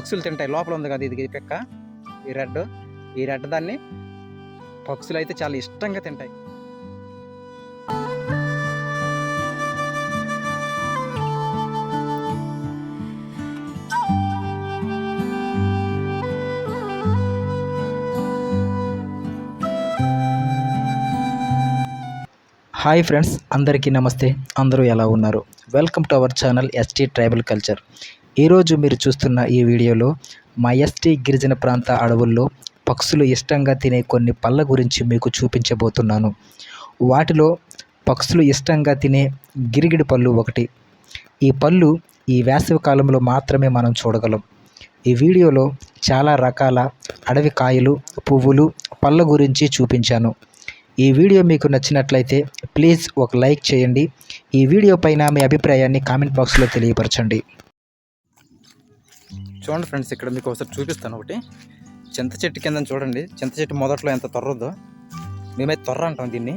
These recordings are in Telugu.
పక్షులు తింటాయి. లోపల ఉంది కదా ఇది పిక్క. ఈ రెడ్. ఈ రెడ్ దాన్ని పక్షులు అయితే చాలా ఇష్టంగా తింటాయి. హాయ్ ఫ్రెండ్స్ అందరికీ నమస్తే. అందరూ ఎలా ఉన్నారు? Welcome to our channel ST tribal culture. ఈరోజు మీరు చూస్తున్న ఈ వీడియోలో మా ఎస్టీ గిరిజన ప్రాంత అడవుల్లో పక్షులు ఇష్టంగా తినే కొన్ని పళ్ళ గురించి మీకు చూపించబోతున్నాను. వాటిలో పక్షులు ఇష్టంగా తినే గిరిగిడి పళ్ళు ఒకటి. ఈ పళ్ళు ఈ వేసవి కాలంలో మాత్రమే మనం చూడగలం. ఈ వీడియోలో చాలా రకాల అడవి కాయలు పువ్వులు పళ్ళ గురించి చూపించాను. ఈ వీడియో మీకు నచ్చినట్లయితే ప్లీజ్ ఒక లైక్ చేయండి. ఈ వీడియో పైన మీ అభిప్రాయాన్ని కామెంట్ బాక్స్లో తెలియపరచండి. చూడండి ఫ్రెండ్స్ ఇక్కడ మీకు ఒకసారి చూపిస్తాను ఒకటి చింత చెట్టు కింద చూడండి చింత చెట్టు మొదట్లో ఎంత తొర్రదో మేమైతే తొర్ర అంటాం దీన్ని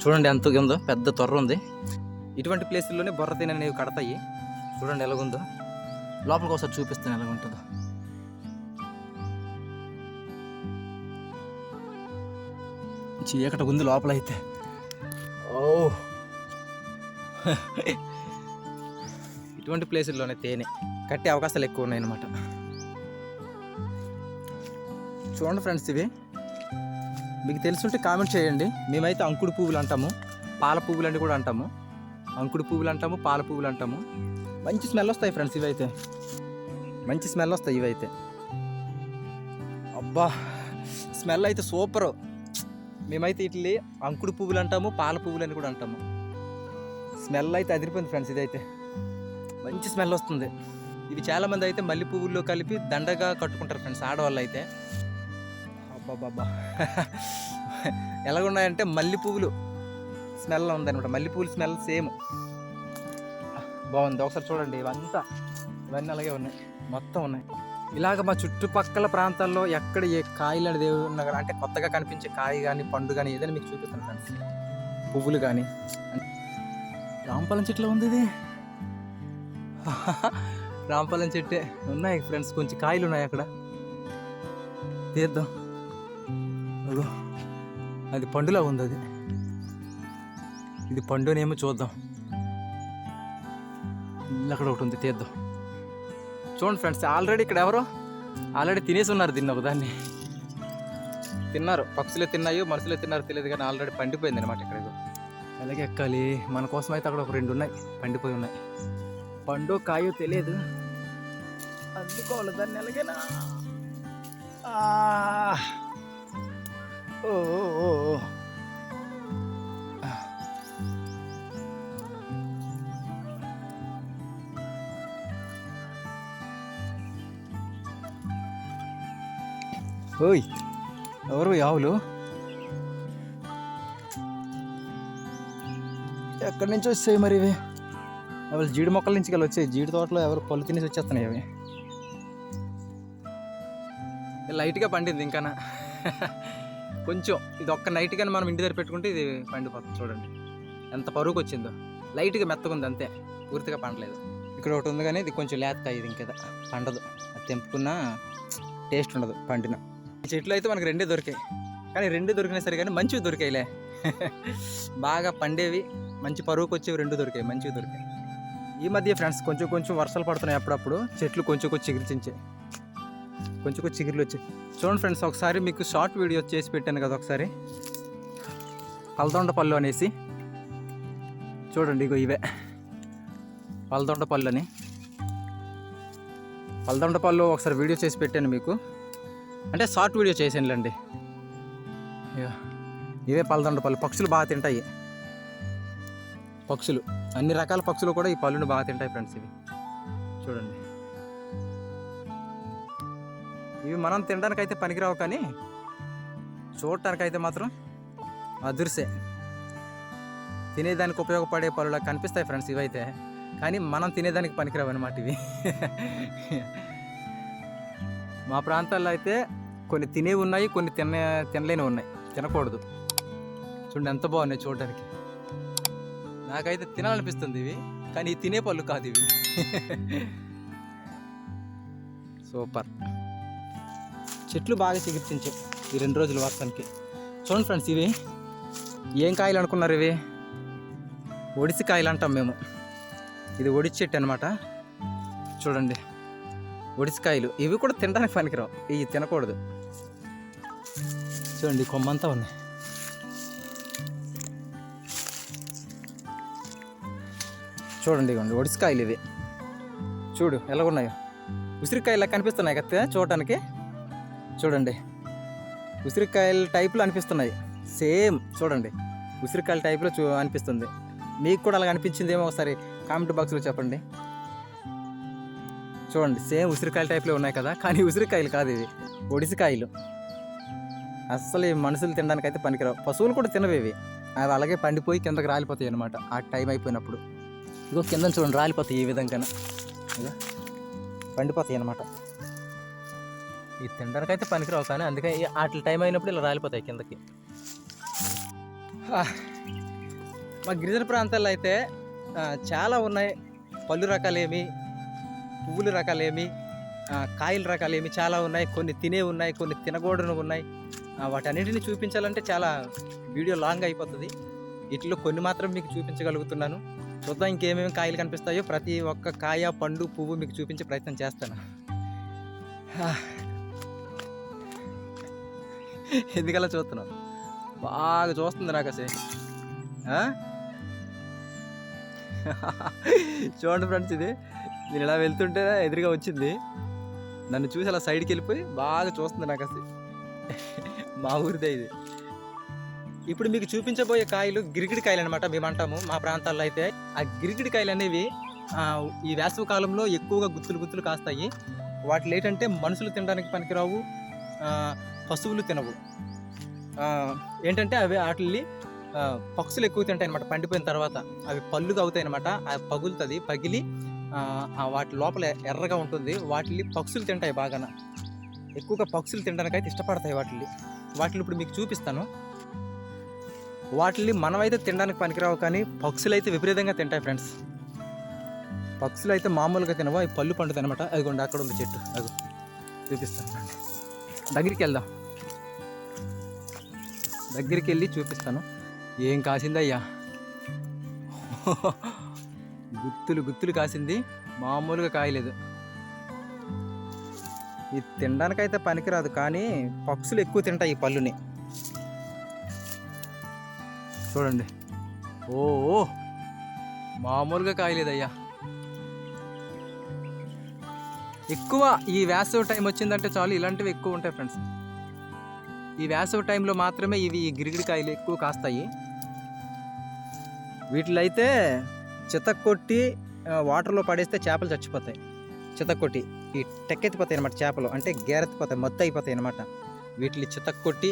చూడండి ఎంత ఉందో పెద్ద తొర్ర ఉంది ఇటువంటి ప్లేసుల్లోనే బొర్ర తిననేవి కడతాయి చూడండి ఎలాగుందో లోపలికి ఒకసారి చూపిస్తాను ఎలాగుంటుందో చీకటి ఉంది లోపల అయితే ఓ ఇటువంటి ప్లేసుల్లోనే తేనె కట్టే అవకాశాలు ఎక్కువ ఉన్నాయన్నమాట. చూడండి ఫ్రెండ్స్ ఇవి. మీకు తెలుసుంటే కామెంట్ చేయండి. మేమైతే అంకుడు పువ్వులు అంటాము పాల పువ్వులు అని కూడా అంటాము. అంకుడు పువ్వులు అంటాము పాల పువ్వులు అంటాము. మంచి స్మెల్ వస్తాయి ఫ్రెండ్స్ ఇవైతే. మంచి స్మెల్ వస్తాయి ఇవైతే. అబ్బా స్మెల్ అయితే సూపరు. మేమైతే ఇట్లీ అంకుడు పువ్వులు అంటాము పాల పువ్వులు అని కూడా అంటాము. స్మెల్ అయితే అదిరిపోయింది ఫ్రెండ్స్ ఇదైతే. మంచి స్మెల్ వస్తుంది. ఇవి చాలామంది అయితే మల్లె పువ్వుల్లో కలిపి దండగా కట్టుకుంటారు ఫ్రెండ్స్ ఆడవాళ్ళు అయితే. అబ్బాబాబా ఎలాగున్నాయంటే మల్లె పువ్వులు స్మెల్ ఉందన్నమాట. మల్లె పువ్వులు స్మెల్ సేమ్. బాగుంది. ఒకసారి చూడండి ఇవంతా. ఇవన్నీ అలాగే ఉన్నాయి. మొత్తం ఉన్నాయి. ఇలాగ మా చుట్టుపక్కల ప్రాంతాల్లో ఎక్కడ ఏ కాయలు అనేది ఉన్నా కానీ అంటే కొత్తగా కనిపించే కాయ కానీ పండు కానీ ఏదైనా మీకు చూపిస్తాను ఫ్రెండ్స్ పువ్వులు కానీ రాంపలం చెట్లు ఉంది ఇది. రాంపలం చెట్టే ఉన్నాయి ఫ్రెండ్స్ కొంచెం కాయలు ఉన్నాయి అక్కడ. తీద్దాం. అదో అది పండులా ఉంది అది. ఇది పండునేమో చూద్దాం. అక్కడ ఒకటి ఉంది తీద్దాం. చూడండి ఫ్రెండ్స్ ఆల్రెడీ ఇక్కడ ఎవరో ఆల్రెడీ తినేసి ఉన్నారు దీన్ని ఒకదాన్ని. తిన్నారు పక్షులే తిన్నాయో మనుషులే తిన్నారో తెలియదు కానీ ఆల్రెడీ పండిపోయింది అనమాట ఇక్కడ అలాగే ఎక్కాలి మన కోసం అయితే అక్కడ ఒక రెండు ఉన్నాయి పండిపోయి ఉన్నాయి. పండు కాయో తెలియదు అందుకోవాలి దాన్ని ఎలాగైనా. ఓ. ఓయ్ ఎవరు ఆవులు? ఎక్కడి నుంచి వచ్చాయి మరి ఇవి? అవి జీడి మొక్కల నుంచి వెళ్ళి వచ్చాయి. జీడి తోటలో ఎవరు పళ్ళు తినేసి వచ్చేస్తున్నాయి అవి. లైట్గా పండింది ఇంకా కొంచెం ఇది ఒక్క నైట్ కానీ మనం ఇంటి దగ్గర పెట్టుకుంటే ఇది పండిపోతుంది చూడండి. ఎంత పరువుకి వచ్చిందో. లైట్గా మెత్తగా ఉంది అంతే. పూర్తిగా పండలేదు. ఇక్కడ ఒకటి ఉంది కానీ ఇది కొంచెం లేత ఇది ఇంకా పండదు. అది తెంపుకున్నా టేస్ట్ ఉండదు పండిన. ఈ చెట్లు అయితే మనకు రెండే దొరికాయి. కానీ రెండు దొరికినా సరే కానీ మంచివి దొరికాయిలే. బాగా పండేవి. మంచి పరువుకి వచ్చేవి రెండు దొరికాయి. మంచివి దొరికాయి. ఈ మధ్య ఫ్రెండ్స్ కొంచెం కొంచెం వర్షాలు పడుతున్నాయి అప్పుడప్పుడు. చెట్లు కొంచెం కొంచెం చిగురించే కొంచెం కొంచెం చిగురులు వచ్చాయి. చూడండి ఫ్రెండ్స్ ఒకసారి మీకు షార్ట్ వీడియో చేసి పెట్టాను కదా ఒకసారి. పల్దొండ పళ్ళు అనేసి. చూడండి ఇగో ఇవే. పల్దొండ పళ్ళు అని పల్దొండ పళ్ళు ఒకసారి వీడియో చేసి పెట్టాను మీకు. అంటే షార్ట్ వీడియో చేసానులేండి ఇవే పల్దొండ పళ్ళు పక్షులు బాగా తింటాయి. పక్షులు. అన్ని రకాల పక్షులు కూడా ఈ పళ్ళుని బాగా తింటాయి ఫ్రెండ్స్ ఇవి. చూడండి. ఇవి మనం తినడానికైతే పనికిరావు కానీ చూడటానికైతే మాత్రం అదుర్సే తినేదానికి ఉపయోగపడే పళ్ళులా కనిపిస్తాయి ఫ్రెండ్స్ ఇవైతే. కానీ మనం తినేదానికి పనికిరావు అనమాట ఇవి. మా ప్రాంతాల్లో అయితే కొన్ని తినేవి ఉన్నాయి కొన్ని తిన తినలేనివి ఉన్నాయి. తినకూడదు. చూడండి ఎంత బాగున్నాయి చూడడానికి. నాకైతే తినాలనిపిస్తుంది ఇవి కానీ ఈ తినే పళ్ళు కాదు ఇవి. సూపర్. చెట్లు బాగా చికిత్సించాయి ఈ రెండు రోజుల వర్షానికి చూడండి ఫ్రెండ్స్ ఇవి. ఏం కాయలు అనుకున్నారు ఇవి? ఒడిసి కాయలు అంటాం మేము. ఇది ఒడిసి చెట్టు అనమాట చూడండి. ఒడిసికాయలు ఇవి కూడా తినడానికి పనికిరావు. ఇవి తినకూడదు. చూడండి కొమ్మంతా ఉన్నాయి. చూడండి ఇవ్వండి ఒడిసికాయలు ఇవి. చూడు ఎలా ఉన్నాయో. ఉసిరికాయలా కనిపిస్తున్నాయి కదా చూడటానికి? చూడండి. ఉసిరికాయల టైప్లో అనిపిస్తున్నాయి. సేమ్ చూడండి. ఉసిరికాయల టైప్లో చూ అనిపిస్తుంది. మీకు కూడా అలా అనిపించింది ఏమో ఒకసారి కామెంట్ బాక్స్లో చెప్పండి. చూడండి సేమ్ ఉసిరికాయల టైప్లో ఉన్నాయి కదా కానీ ఉసిరికాయలు కాదు ఇవి. ఒడిసికాయలు. అస్సలు ఈ మనుషులు తినడానికి అయితే పనికిరావు. పశువులు కూడా తినవి ఇవి. అవి అలాగే పండిపోయి కిందకి రాలిపోతాయి అనమాట ఆ టైం అయిపోయినప్పుడు. ఇగో కింద చూడండి రాలిపోతాయి ఈ విధంగా ఇగో పండిపోతాయి అనమాట ఈ తినడానికి అయితే పనికిరావు కానీ అందుకే వాటి టైం అయినప్పుడు ఇలా రాలిపోతాయి కిందకి. మా గిరిజన ప్రాంతాల్లో అయితే చాలా ఉన్నాయి. పళ్ళు రకాలేమి పువ్వుల రకాలేమి కాయల రకాలేమి చాలా ఉన్నాయి. కొన్ని తినే ఉన్నాయి కొన్ని తినకూడని ఉన్నాయి. వాటన్నిటిని చూపించాలంటే చాలా వీడియో లాంగ్ అయిపోతుంది. వీటిలో కొన్ని మాత్రం మీకు చూపించగలుగుతున్నాను. చూద్దాం ఇంకేమేమి కాయలు కనిపిస్తాయో. ప్రతి ఒక్క కాయ పండు పువ్వు మీకు చూపించే ప్రయత్నం చేస్తాను. ఎందుకలా చూస్తున్నావు? బాగా చూస్తుంది నాకు అసలు. చూడండి ఫ్రెండ్స్ ఇది. నేను ఇలా వెళ్తుంటే ఎదురుగా వచ్చింది. నన్ను చూసి అలా సైడ్కి వెళ్ళిపోయి బాగా చూస్తుంది నాకు అసలు. మా ఊరిదే ఇది. ఇప్పుడు మీకు చూపించబోయే కాయలు గిరిగిడి కాయలు అనమాట మేము అంటాము మా ప్రాంతాల్లో అయితే. ఆ గిరిగిడి కాయలు అనేవి ఈ వేసవి కాలంలో ఎక్కువగా గుత్తులు గుత్తులు కాస్తాయి. వాటిలో ఏంటంటే మనుషులు తినడానికి పనికిరావు పశువులు తినవు. ఏంటంటే అవి వాటిని పక్షులు ఎక్కువ తింటాయి అనమాట పండిపోయిన తర్వాత అవి పళ్ళుగా అవుతాయి అనమాట అవి పగులుతుంది పగిలి వాటి లోపల ఎర్రగా ఉంటుంది. వాటిని పక్షులు తింటాయి బాగాన. ఎక్కువగా పక్షులు తినడానికి అయితే ఇష్టపడతాయి వాటిని వాటిని ఇప్పుడు మీకు చూపిస్తాను. వాటిని మనమైతే తినడానికి పనికిరావు కానీ పక్షులు అయితే విపరీతంగా తింటాయి ఫ్రెండ్స్. పక్షులు అయితే మామూలుగా తినవు అవి పళ్ళు పండుతాయి అనమాట అదిగోండి అక్కడ ఉంది చెట్టు. అది చూపిస్తాను. దగ్గరికి వెళ్దాం. దగ్గరికి వెళ్ళి చూపిస్తాను. ఏం కాసిందయ్యా? గుత్తులు గుత్తులు కాసింది. మామూలుగా కాయలేదు. ఇది తినడానికైతే పనికిరాదు కానీ పక్షులు ఎక్కువ తింటాయి ఈ పళ్ళుని. చూడండి. ఓ మామూలుగా కాయలేదయ్యా. ఎక్కువ ఈ వేసవి టైం వచ్చిందంటే చాలు ఇలాంటివి ఎక్కువ ఉంటాయి ఫ్రెండ్స్. ఈ వేసవి టైంలో మాత్రమే ఇవి ఈ గిరిగిడికాయలు ఎక్కువ కాస్తాయి. వీటిలో అయితే చితక్కొట్టి వాటర్లో పడేస్తే చేపలు చచ్చిపోతాయి. చితక్కొట్టి ఈ టెక్కెత్తిపోతాయి అనమాట చేపలు. అంటే గేరెత్తిపోతాయి మత్తు అయిపోతాయి అనమాట వీటిని చితక్కొట్టి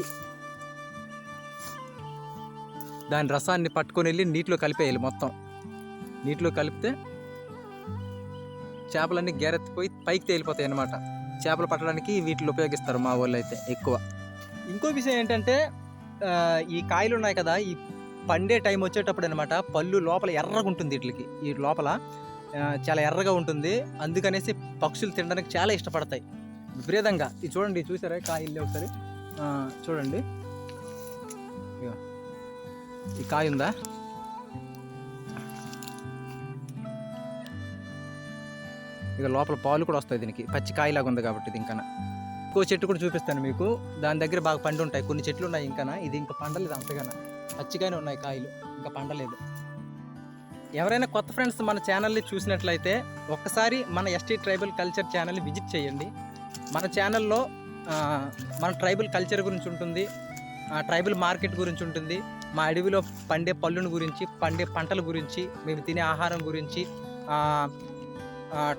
దాని రసాన్ని పట్టుకొని వెళ్ళి నీటిలో కలిపేయాలి మొత్తం. నీటిలో కలిపితే చేపలన్నీ గేరెత్తిపోయి పైకి తేలిపోతాయి అనమాట చేపలు పట్టడానికి వీటిని ఉపయోగిస్తారు మా వాళ్ళు అయితే ఎక్కువ. ఇంకో విషయం ఏంటంటే ఈ కాయలు ఉన్నాయి కదా ఈ పండే టైం వచ్చేటప్పుడు అనమాట పళ్ళు లోపల ఎర్రగా ఉంటుంది వీటికి. ఈ లోపల చాలా ఎర్రగా ఉంటుంది. అందుకనేసి పక్షులు తినడానికి చాలా ఇష్టపడతాయి. విపరీతంగా. ఇది చూడండి చూసారా కాయలు ఒకసారి? చూడండి. ఈ కాయ ఉందా? ఇక లోపల పాలు కూడా వస్తాయి దీనికి. పచ్చి కాయలాగా ఉంది కాబట్టి ఇది ఇంకా ఇంకో చెట్టు కూడా చూపిస్తాను మీకు. దాని దగ్గర బాగా పండు ఉంటాయి. కొన్ని చెట్లు ఉన్నాయి ఇంకా ఇది ఇంకా పండలేదు అంతగాన. పచ్చిగానే ఉన్నాయి కాయలు. ఇంకా పండలేదు. ఎవరైనా కొత్త ఫ్రెండ్స్ మన ఛానల్ని చూసినట్లయితే ఒక్కసారి మన ఎస్టీ ట్రైబల్ కల్చర్ ఛానల్ని విజిట్ చేయండి. మన ఛానల్లో మన ట్రైబల్ కల్చర్ గురించి ఉంటుంది. ట్రైబల్ మార్కెట్ గురించి ఉంటుంది. మా అడవిలో పండే పళ్ళుని గురించి పండే పంటల గురించి మేము తినే ఆహారం గురించి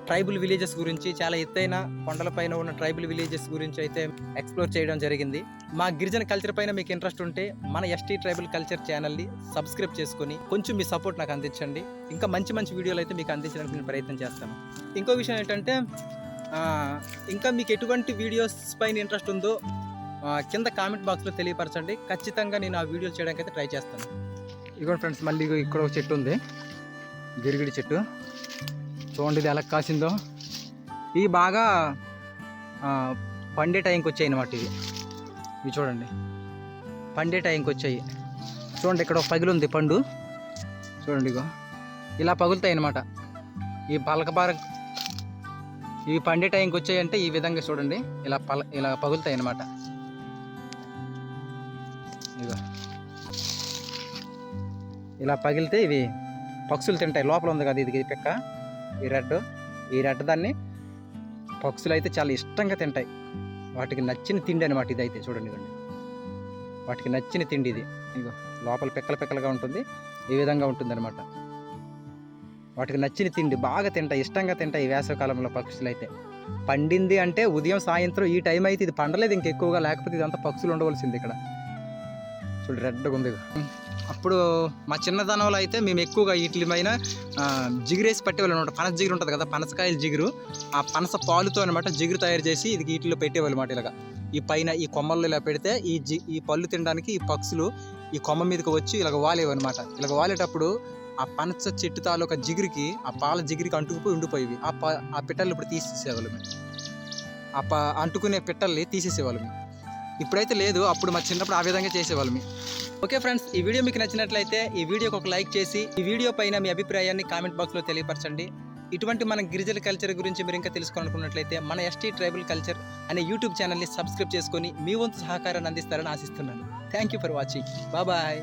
ట్రైబల్ విలేజెస్ గురించి చాలా ఎత్తైన కొండలపైన ఉన్న ట్రైబల్ విలేజెస్ గురించి అయితే ఎక్స్ప్లోర్ చేయడం జరిగింది. మా గిరిజన కల్చర్ పైన మీకు ఇంట్రెస్ట్ ఉంటే మన ఎస్టీ ట్రైబల్ కల్చర్ ఛానల్ని సబ్స్క్రైబ్ చేసుకొని కొంచెం మీ సపోర్ట్ నాకు అందించండి. ఇంకా మంచి మంచి వీడియోలు అయితే మీకు అందించడానికి నేను ప్రయత్నం చేస్తాను. ఇంకో విషయం ఏంటంటే ఇంకా మీకు ఎటువంటి వీడియోస్ పైన ఇంట్రెస్ట్ ఉందో కింద కామెంట్ బాక్స్లో తెలియపరచండి. ఖచ్చితంగా నేను ఆ వీడియోలు చేయడానికి అయితే ట్రై చేస్తాను. ఇదిగో ఫ్రెండ్స్ మళ్ళీ ఇక్కడ ఒక చెట్టు ఉంది. గిరిగిడి చెట్టు. చూడండి ఇది ఎలా కాసిందో. ఇవి బాగా పండే టైంకి వచ్చాయి అన్నమాట ఇవి. ఇవి చూడండి. పండే టైంకి వచ్చాయి. చూడండి ఇక్కడ ఒక పగిలి ఉంది పండు. చూడండి ఇగో. ఇలా పగులుతాయి అన్నమాట. ఈ పలకపార ఇవి పండే టైంకి వచ్చాయంటే ఈ విధంగా చూడండి. ఇలా పల ఇలా పగులుతాయి అన్నమాట. ఇలా పగిలితే ఇవి పక్షులు తింటాయి. లోపల ఉంది కదా ఇది పిక్క ఈ రెడ్ ఈ రెడ్ దాన్ని పక్షులు అయితే చాలా ఇష్టంగా తింటాయి. వాటికి నచ్చిన తిండి అనమాట ఇది అయితే చూడండి కండి వాటికి నచ్చిన తిండి ఇది. ఇగో లోపల పిక్కల పిక్కలుగా ఉంటుంది. ఈ విధంగా ఉంటుంది అనమాట వాటికి నచ్చిన తిండి బాగా తింటాయి ఇష్టంగా తింటాయి ఈ వేసవికాలంలో పక్షులు అయితే. పండింది అంటే ఉదయం సాయంత్రం ఈ టైం అయితే ఇది పండలేదు ఇంకెక్కువగా లేకపోతే ఇదంతా పక్షులు ఉండవలసింది ఇక్కడ. చూడు రెడ్గా ఉంది. అప్పుడు మా చిన్నదనంలో అయితే మేము ఎక్కువగా వీటి పైన జిగురేసి పట్టేవాళ్ళు అనమాట పనస జిగురు ఉంటుంది కదా పనసకాయల జిగురు. ఆ పనస పాలుతో అనమాట జిగురు తయారు చేసి ఇది వీటిలో పెట్టేవాళ్ళు అనమాట ఇలాగా. ఈ పైన ఈ కొమ్మల్లో ఇలా పెడితే ఈ జి ఈ పళ్ళు తినడానికి ఈ పక్షులు ఈ కొమ్మ మీదకి వచ్చి ఇలాగ వాలేవి అనమాట ఇలాగ వాలేటప్పుడు ఆ పనస చెట్టు తాలూకా జిగురికి ఆ పాల జిగురికి అంటుకుపోయి ఉండిపోయేవి. ఆ ప ఆ పిట్టలు ఇప్పుడు తీసేసేవాళ్ళం ఆ ప అంటుకునే పిట్టల్ని తీసేసేవాళ్ళం ఇప్పుడైతే లేదు అప్పుడు మా చిన్నప్పుడు ఆ విధంగా చేసేవాళ్ళం ఓకే ఫ్రెండ్స్ ఈ వీడియో మీకు నచ్చినట్లయితే ఈ వీడియోకి ఒక లైక్ చేసి ఈ వీడియో పైన మీ అభిప్రాయాన్ని కామెంట్ బాక్స్లో తెలియపరచండి. ఇటువంటి మన గిరిజన కల్చర్ గురించి మీరు ఇంకా తెలుసుకోవాలనుకున్నట్లయితే మన ఎస్టీ ట్రైబల్ కల్చర్ అనే యూట్యూబ్ ఛానల్ని సబ్స్క్రైబ్ చేసుకొని మీ వంతు సహకారాన్ని అందిస్తారని ఆశిస్తున్నాను. థ్యాంక్ యూ ఫర్ వాచింగ్ బాబాయ్